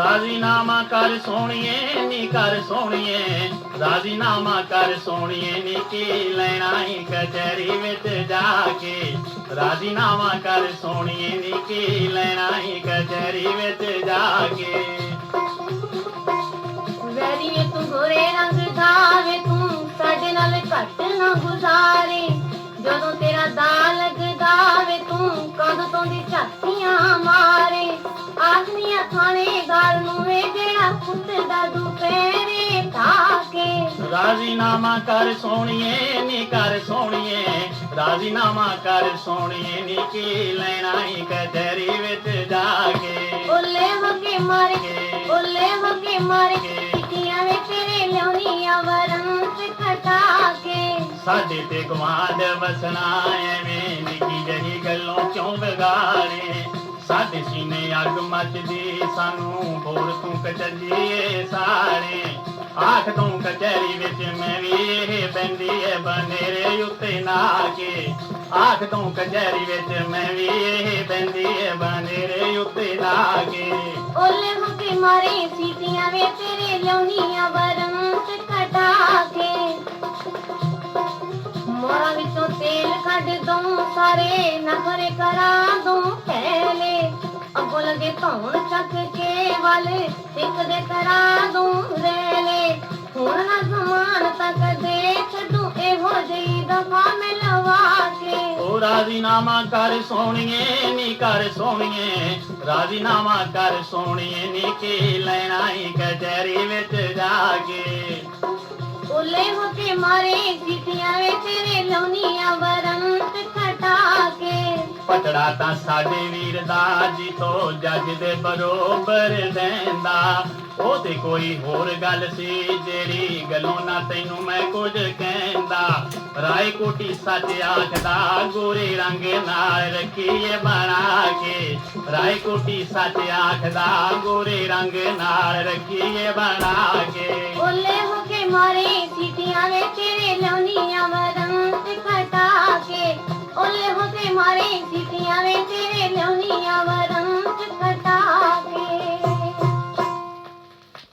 ਰਾਜ਼ੀਨਾਮਾ ਕਰ ਸੋਣੀਏ ਨੀ ਕਰ ਸੋਣੀਏ ਰਾਜ਼ੀਨਾਮਾ ਕਰ ਸੋਣੀਏ ਨੀ ਕੀ ਲੈਣਾ ਈ ਕਚਹਿਰੀ ਵਿੱਚ ਜਾ ਕੇ। ਰਾਜ਼ੀਨਾਮਾ ਕਰ ਸੋਣੀਏ ਨੀ ਕੀ ਲੈਣਾ ਈ ਕਚਹਿਰੀ ਵਿੱਚ ਜਾ ਕੇ। ਵੈਰੀਏ ਤੂੰ ਗੋਰੇ ਰੰਗ ਦਾ ਤੂੰ ਸਾਡੇ ਨਾਲ ਘੱਟ ਨਾ ਗੁਜ਼ਾਰੇ। ਜਦੋਂ ਤੇਰਾ ਦਾ ਲੱਗਦਾ ਵੇ ਤੂੰ ਕਦ ਤੋਂ ਦੀ ਝਾਤੀਆਂ ਮਾਰੇ। ਆਖਨੀਆਂ ਥਾਣੇ ਕੁੱਟਦਾ ਦੁਪਹਿਰੇ ਠਾਕੇ ਰਾਜ਼ੀਨਾਮਾ ਕਰ ਸੋਣੀਏ ਨੀ ਕਰ ਸੋਣੀਏ ਰਾਜ਼ੀਨਾਮਾ ਕਰ ਸੋਣੀਏ ਨੀ ਕੀ ਲੈਣਾ ਈ ਕਚਹਿਰੀ ਵਿੱਚ ਜਾ ਕੇ। ਓਲੇ ਹੋ ਕੇ ਮਾਰੇ ਓਲੇ ਹੋ ਕੇ ਮਾਰੇ ਕਿਤੀਆਂ ਵੇ ਤੇਰੇ ਲਿਆਉਣੀਆਂ ਵਰੰਤ ਖਟਾ ਕੇ। ਸਾਡੇ ਤੇ ਗਵਾਂਡ ਵਸਣਾ ਐਵੇਂ ਨਿੱਕੀ ਜਹੀ ਗੱਲੋਂ ਕਿਉਂ ਵਿਗਾੜੇ ਸਾਡੇ ਸੀਨੇ ਅੱਗ ਮੱਚਦੀ ਸਾਨੂੰ ਹੋਰ ਤੂੰ ਕਚੱਲੀਏ ਸਾੜੇ ਆਖ ਤੂੰ ਕਚਹਿਰੀ ਵਿੱਚ ਮੈਂ ਵੀ ਇਹ ਬੰਦੀ ਐ ਬਨੇਰੇ ਉੱਤੇ ਨਾ ਕੇ। ਆਖ ਤੂੰ ਕਚਹਿਰੀ ਵਿੱਚ ਮੈਂ ਵੀ ਇਹ ਬੰਦੀ ਐ ਬਨੇਰੇ ਉੱਤੇ ਨਾ ਕੇ। ਓਲੇ ਹੋ ਮਾਰੇ ਸੀਤੀਆਂ ਵੇ ਤੇਰੇ ਲਿਆਉਣੀਆਂ ਵਰੰਤ ਖਟਾ ਕੇ। ਮੋਰਾ ਵਿੱਚੋਂ ਤੇਲ ਕੱਢ ਦੂੰ ਸਾਰੇ ਨਖਰੇ ਕਰਾ ਦੂੰ ਲਗੇ ਧੌਣ ਚੱਕ ਕੇ ਵਾਲੇ ਇੱਕ ਦੇ ਕਰਾ ਦੂੰ ਰੇਲੇ ਹੁਣ ਨਾ ਜ਼ਮਾਨ ਤੱਕ ਦੇ ਛੱਡੂ ਇਹੋ ਜਿਹੀ ਦਫਾ ਮੈਂ ਲਵਾ ਕੇ। ਉਹ ਰਾਜ਼ੀਨਾਮਾ ਕਰ ਸੋਣੀਏ ਨੀ ਕਰ ਸੋਣੀਏ ਰਾਜ਼ੀਨਾਮਾ ਕਰ ਸੋਣੀਏ ਨੀ ਕੀ ਲੈਣਾ ਈ ਕਚਹਿਰੀ ਵਿੱਚ ਜਾ ਕੇ। ਓਲੇ ਹੋ ਕੇ ਮਾਰੇ ਸੀਤੀਆਂ ਵੇ ਤੇਰੇ ਲਾਉਣੀਆਂ ਵਰੰਤ ਪਟੜਾ ਤਾਂ ਸਾਡੇ ਵੀਰ ਦਾ ਜੀ ਜੱਜ ਦੇ ਬਰੋਬਰ ਦੇਂਦਾ ਉਹ ਤੇ ਕੋਈ ਹੋਰ ਗੱਲ ਸੀ, ਜਿਹੜੀ ਗੱਲੋਂ ਨਾ ਤੈਨੂੰ ਮੈਂ ਕੁਝ ਕਹਿੰਦਾ। ਰਾਏ ਕੋਟੀ ਸੱਚ ਆਖਦਾ, ਗੋਰੇ ਰੰਗ ਨਾਲ ਰੱਖੀਏ ਬਣਾ ਕੇ। ਰਾਏ ਕੋਟੀ ਸੱਚ ਆਖਦਾ, ਗੋਰੇ ਰੰਗ ਨਾਲ ਰੱਖੀਏ ਬਣਾ ਕੇ।